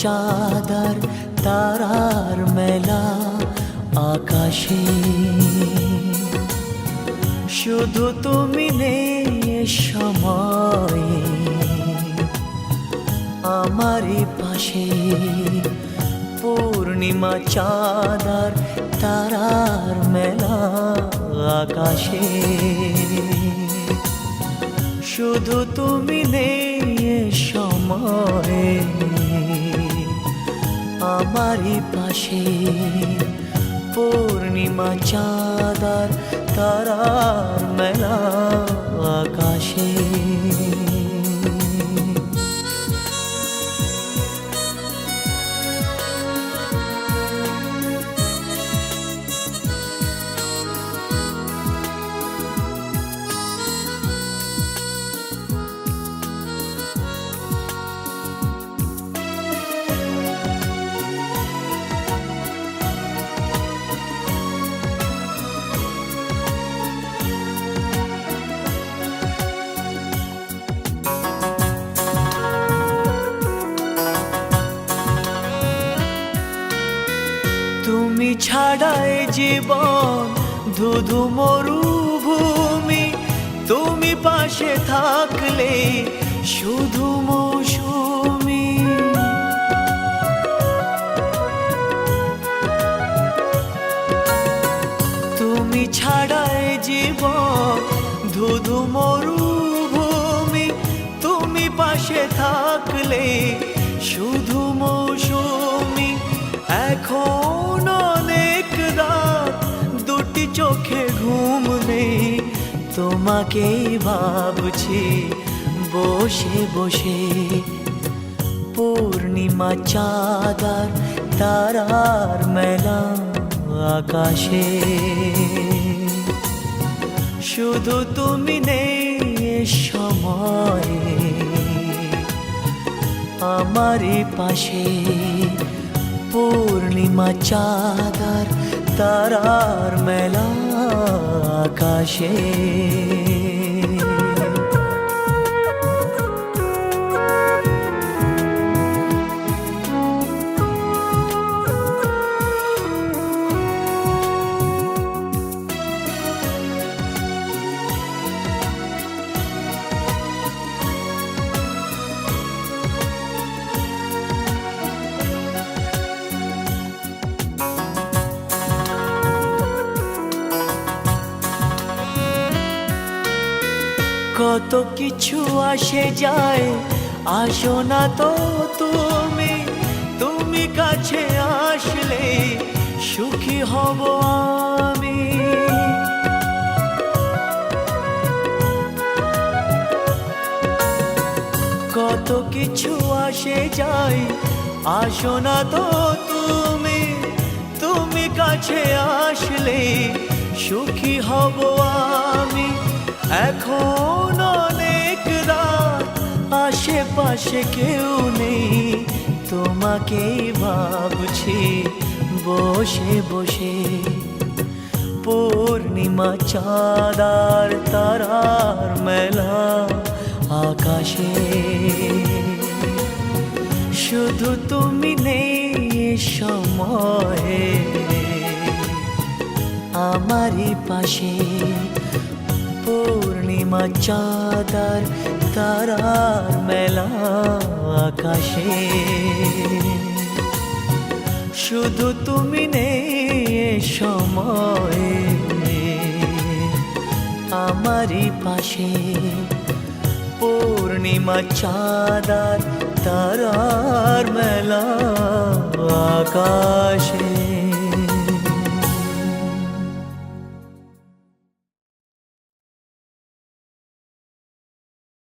চাঁদার, তারার মেলা আকাশে। শুধু তুমি নেই সময়ে, আমারই পাশে পূর্ণিমা চাঁদার, তারার মেলা আকাশে। শুধু তুমি নেই সময়ে আমারই পাশে। পূর্ণিমা চাঁদার তারার মেলা আকাশে। ছাড়াই জীবন ধুধু মরুভূমি। তুমি পাশে থাকলে শুধু মৌসুমি। তুমি ছাড়াই জীবন ধুধু মরুভূমি। তুমি পাশে থাকলে শুধু মৌসুমি। এখন তোমাকেই ভাবছি। বসে বসে পূর্ণিমা চাঁদার তারার মেলা আকাশে। শুধু তুমি নেই সময়ে, আমারই পাশে পূর্ণিমা চাঁদার তারার মেলা কত কিছু আসে যায়, আসো না তো তুমি তুমি কাছে আসলে সুখী হব আমি। কত কিছু আসে যায়, আসো না তো তুমি তুমি কাছে আসলে সুখী হব আমি এখন অনেক রাত, আশেপাশে কেউ নেই। তোমাকেই ভাবছি, বসে বসে। পূর্ণিমা চাঁদার তারার মেলা আকাশে। শুধু তুমি নেই সময়ে, আমারই পাশে। পূর্ণিমা চাঁদার তারার মেলা আকাশে। শুধু তুমি নেই সময়ে, আমারই পাশে পূর্ণিমা চাঁদার তারার মেলা আকাশে।